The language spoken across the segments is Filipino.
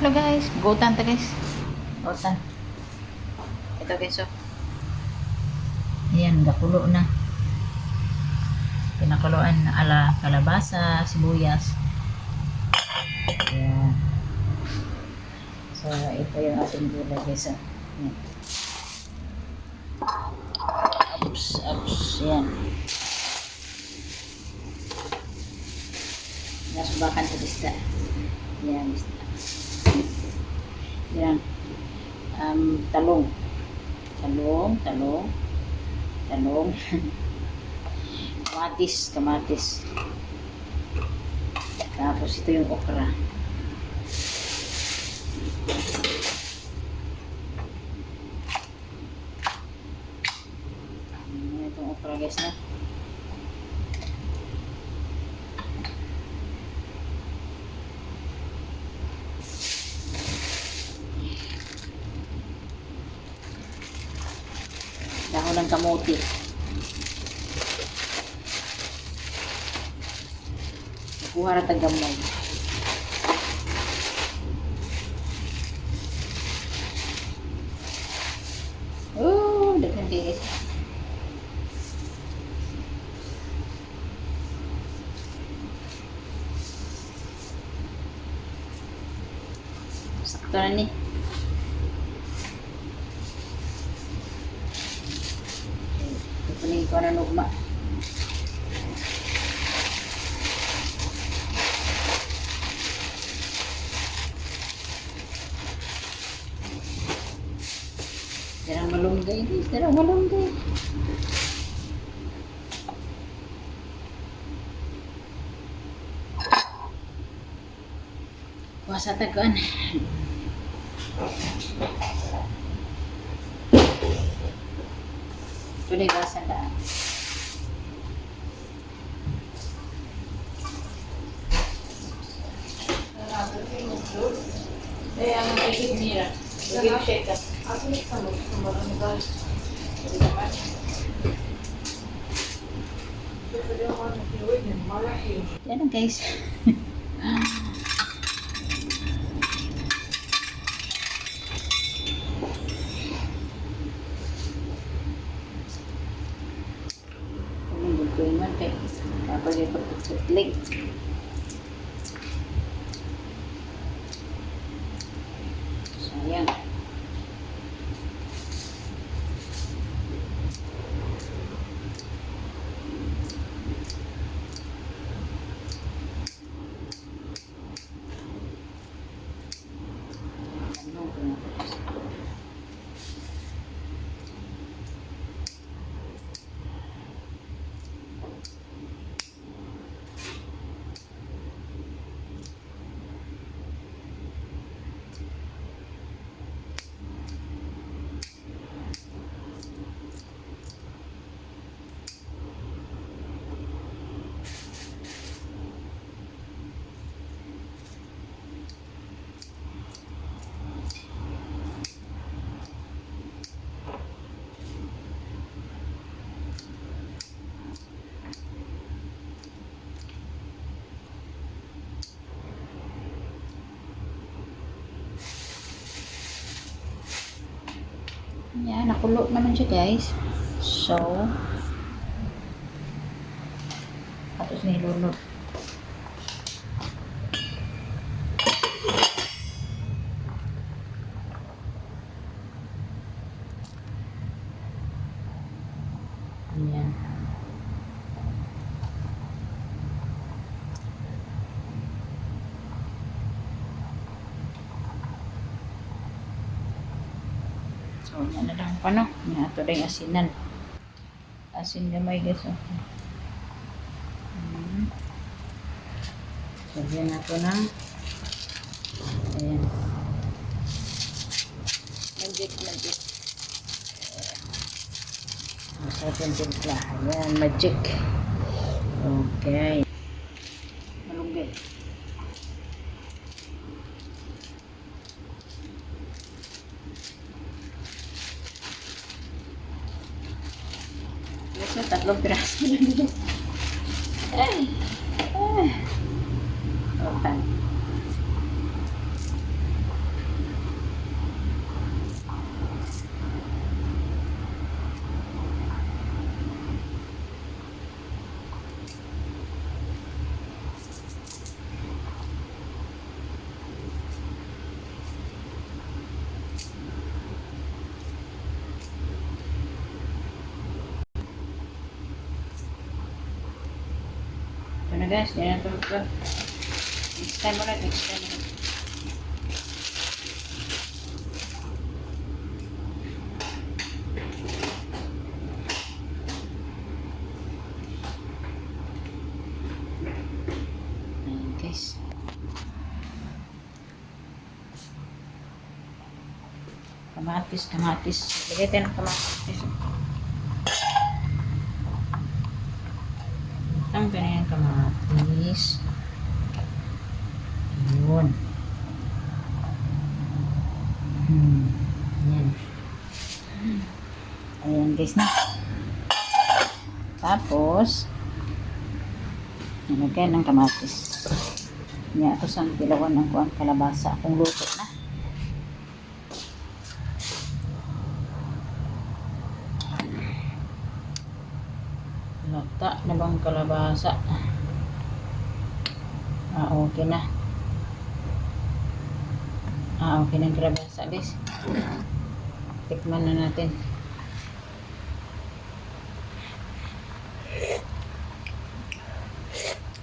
Hello guys, gutan to guys. Gutan. Ito guys oh. Ayan, gakulo na. Pinakuluan na ala kalabasa, sibuyas. Ayan. So, ito yung ating gulay guys oh. Ayan. Oops, oops, yan. Nasubakan sa isda. Yan, isda. Yan. Um, talong. Talong, talong. Talong. kamatis, kamatis. Tapos ito yung okra. Ayan, Itong okra guys na. Kamote. Kuha na tagamay. Oh. Sakto na. Kukunin ko na nugma. Darang malunggay guys, darang malunggay. Puasa tagaan. Ba sa daan? Eh, ang ikip nila. Sige, shake ka. Yan na guys. able to link. Yan, nakulo naman siya guys. So, tapos nilulot. Yan. So, na lang pa, no? Yan, ito rin asinan. Asin na may guys, oh. Hmm. So, yan na. Ayan. Magic, magic. Masarap yung timpla. Ayan, magic. Okay. Malunggay. Guys, tatlong piraso lang guys. Ay. Ay. Otan. Guys. Yan na ito. Ulit. Next time. Kamatis, kamatis. Kamatis. Ang kamatis. Yun. Hmm. Yan. Ayan guys na. Tapos, nilagay ng kamatis. Niya ako sa tilawan ng kuang kalabasa. Kung luto na. Lata na bang kalabasa? Ah, okay na. Ah, okay na ang kalabasa, guys. Tikman na natin.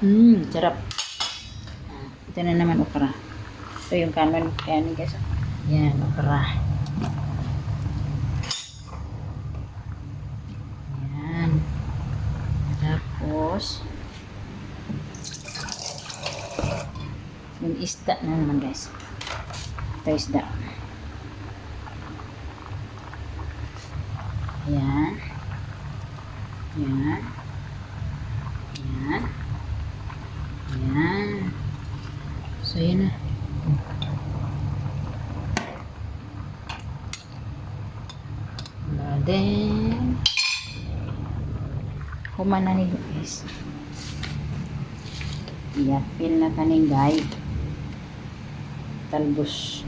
Mmm, sarap. Ito na naman okra. Ito yung kanon. Kaya ni guys. Yan, okra. Yan. Tapos, yung isda na naman guys. Ito isda. Yan. Yan. Yan. Yan. So, yun na. Then, humana ni guys. Iyapil na taning guide. Talbos.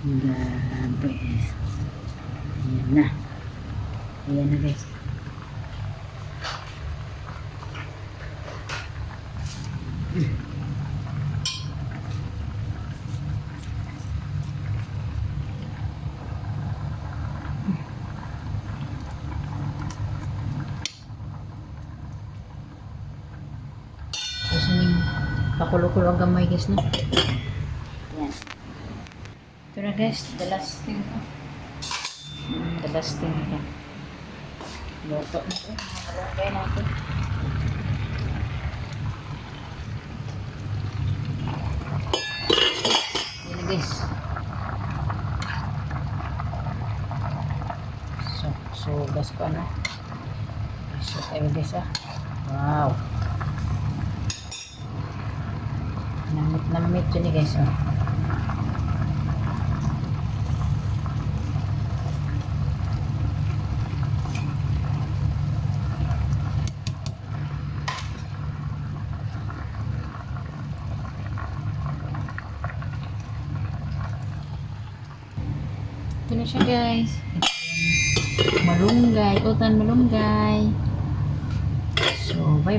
Grabe. Ayan na. Ayan na guys. Tapos yung pakulo-kulo ang gamay guys no. Yan. Ito na guys, the last thing. Mm, the last thing ito. Luto na ito. Malunggay natin. Yan na guys. So, so gas ko ano. So, tayo guys ah. Wow. Namit yun eh guys. Oh. Ito na siya guys. Malunggay. Utan malunggay. So, bye